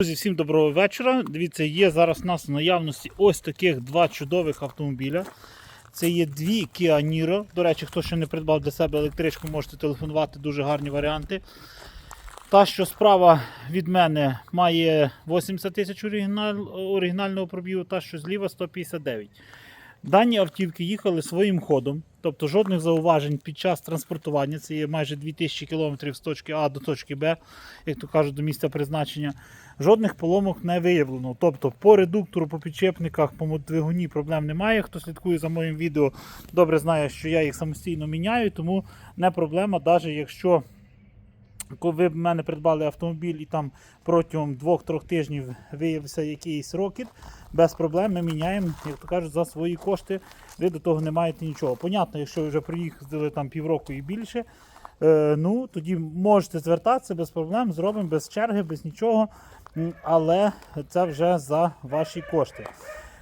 Друзі, всім доброго вечора. Дивіться, є зараз у нас в наявності ось таких два чудових автомобіля. Це є дві Kia Niro. До речі, хто ще не придбав для себе електричку, можете телефонувати, дуже гарні варіанти. Та, що справа від мене має 80 тисяч оригіналь- оригінального пробігу, та що зліва 159. Дані автівки їхали своїм ходом, тобто жодних зауважень під час транспортування. Це є майже 2000 км з точки А до точки Б, як то кажуть, до місця призначення. Жодних поломок не виявлено. Тобто по редуктору, по підчепниках, по двигуні проблем немає. Хто слідкує за моїм відео, добре знає, що я їх самостійно міняю, тому не проблема, навіть якщо коли ви в мене придбали автомобіль і там протягом 2-3 тижнів виявився якийсь рокет, без проблем ми міняємо, як то кажуть, за свої кошти. Ви до того не маєте нічого. Понятно, якщо ви вже приїхали там півроку і більше, е, ну тоді можете звертатися без проблем, зробимо без черги, без нічого. Але це вже за ваші кошти.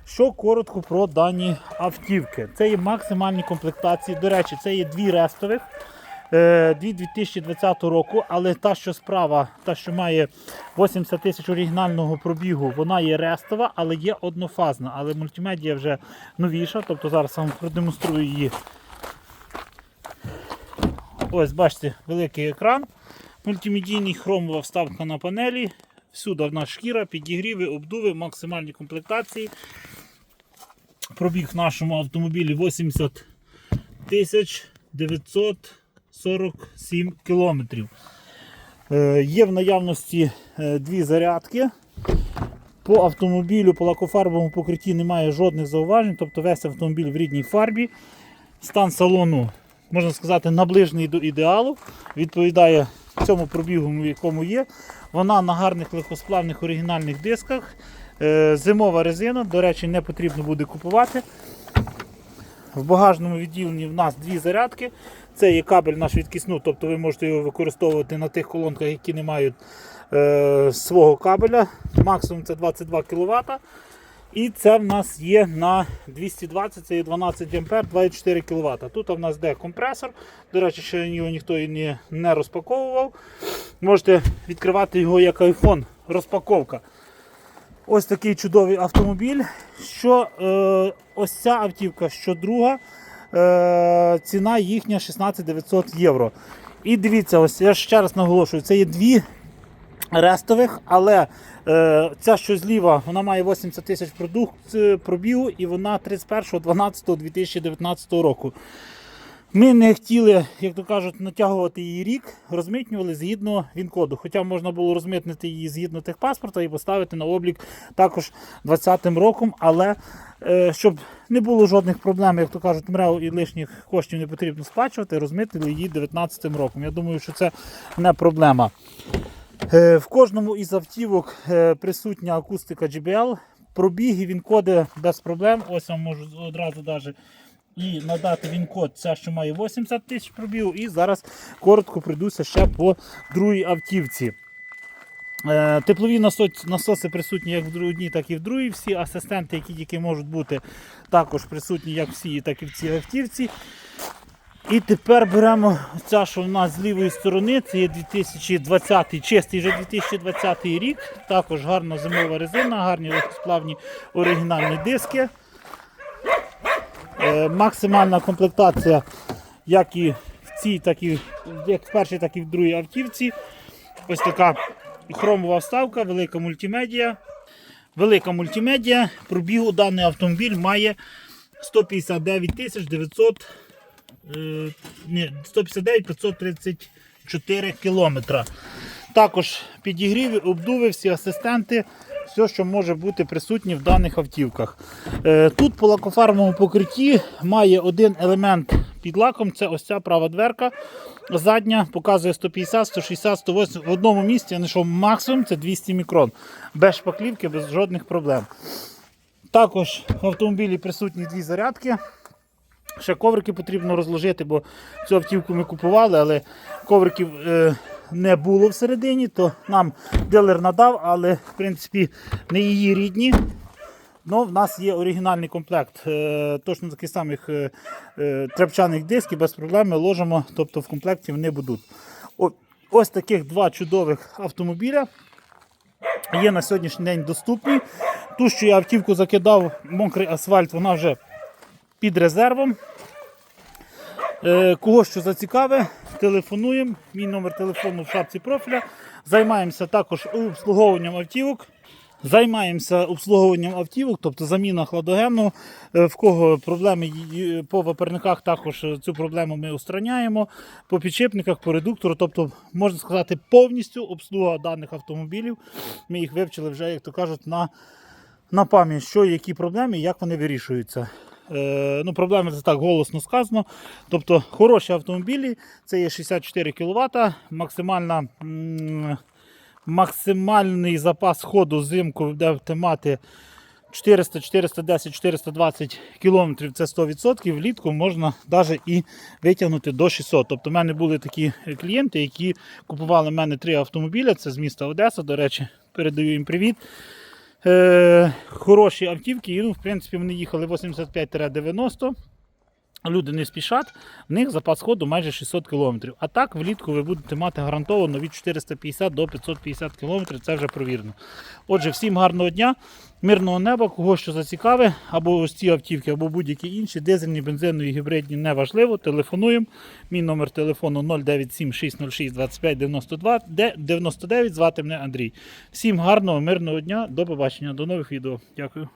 Що коротко про дані автівки. Це є максимальні комплектації. До речі, це є дві рестових. Е, Дві 2020 року, але та, що справа, та, що має 80 тисяч оригінального пробігу, вона є рестова, але є однофазна. Але мультимедія вже новіша, тобто зараз вам продемонструю її. Ось, бачите, великий екран. Мультимедійний хромова вставка на панелі. Всюди в нас шкіра, підігріви, обдуви, максимальні комплектації. Пробіг в нашому автомобілі 80 тисяч 947 кілометрів. Е, Є в наявності е, дві зарядки. По автомобілю, по лакофарбовому покритті немає жодних зауважень, тобто весь автомобіль в рідній фарбі. Стан салону, можна сказати, наближений до ідеалу. Відповідає цьому пробігу, в якому є. Вона на гарних легкосплавних оригінальних дисках. Е, Зимова резина, до речі, не потрібно буде купувати. В багажному відділенні в нас дві зарядки. Це є кабель наш відкисну, тобто ви можете його використовувати на тих колонках, які не мають е, свого кабеля. Максимум це 22 кВт. І це в нас є на 220, це є 12 А, 2,4 кВт. Тут в нас де компресор. До речі, ще його ніхто і не, не розпаковував. Можете відкривати його як iPhone. Розпаковка. Ось такий чудовий автомобіль. Що е, ось ця автівка, що друга, е, ціна їхня 16 900 євро. І дивіться, ось я ще раз наголошую, це є дві рестових, але е, ця, що зліва, вона має 80 тисяч пробігу і вона 31.12.2019 року. Ми не хотіли, як то кажуть, натягувати її рік, розмитнювали згідно він-коду. Хоча можна було розмитнити її згідно техпаспорта і поставити на облік також 20-м роком, але е, щоб не було жодних проблем, як то кажуть, МРЕО і лишніх коштів не потрібно сплачувати, розмитили її 19-м роком. Я думаю, що це не проблема. Е, В кожному із автівок е, присутня акустика JBL. Пробіги він коди без проблем. Ось я можу одразу даже і надати він код, ця, що має 80 тисяч пробігу. І зараз коротко прийдуся ще по другій автівці. Е, Теплові насо- насоси присутні як в одній, так і в другій. Всі асистенти, які тільки можуть бути, також присутні як в цій, так і в цій автівці. І тепер беремо ця, що в нас з лівої сторони, це є 2020, чистий вже 2020 рік. Також гарна зимова резина, гарні легкосплавні оригінальні диски. Е, максимальна комплектація, як і в цій, так і як в першій, так і в другій автівці. Ось така хромова вставка, велика мультимедіа. Велика мультимедіа. Пробігу даний автомобіль має 159 тисяч 900 е, ні, 159 534 кілометра. Також підігріви, обдуви, всі асистенти, все, що може бути присутнє в даних автівках. Е, Тут по лакофармовому покритті має один елемент під лаком, це ось ця права дверка. Задня показує 150, 160, 180. В одному місці я знайшов максимум це 200 мікрон. Без шпаклівки, без жодних проблем. Також в автомобілі присутні дві зарядки. Ще коврики потрібно розложити, бо цю автівку ми купували, але ковриків е, не було всередині, то нам дилер надав, але в принципі не її рідні. Ну, в нас є оригінальний комплект е, точно таких самих е, е, тряпчаних дисків, без проблем ми ложимо, тобто в комплекті вони будуть. Ось таких два чудових автомобіля. є на сьогоднішній день доступні. Ту, що я автівку закидав, мокрий асфальт, вона вже під резервом. Кого що зацікаве, телефонуємо. Мій номер телефону в шапці профіля. Займаємося також обслуговуванням автівок. Займаємося обслуговуванням автівок, тобто заміна хладогену. Е, В кого проблеми по ваперниках, також е, цю проблему ми устраняємо. По підшипниках, по редуктору, тобто, можна сказати, повністю обслуга даних автомобілів. Ми їх вивчили вже, як то кажуть, на, на пам'ять, що які проблеми і як вони вирішуються. Е, ну, проблеми це так голосно сказано. Тобто хороші автомобілі, це є 64 кВт, максимальна, максимальний запас ходу взимку ви будете мати 400, 410, 420 км це 100%, влітку можна навіть і витягнути до 600. Тобто в мене були такі клієнти, які купували в мене три автомобіля, це з міста Одеса, до речі, передаю їм привіт. Е, хороші автівки, і ну, в принципі вони їхали 85-90. Люди не спішать, в них запас ходу майже 600 км. А так влітку ви будете мати гарантовано від 450 до 550 км, це вже провірено. Отже, всім гарного дня, мирного неба, кого що зацікаве, або ось ці автівки, або будь-які інші, дизельні, бензинові, гібридні, неважливо. Телефонуємо. Мій номер телефону 097 606 25 92 де- 99. Звати мене Андрій. Всім гарного, мирного дня, до побачення, до нових відео. Дякую.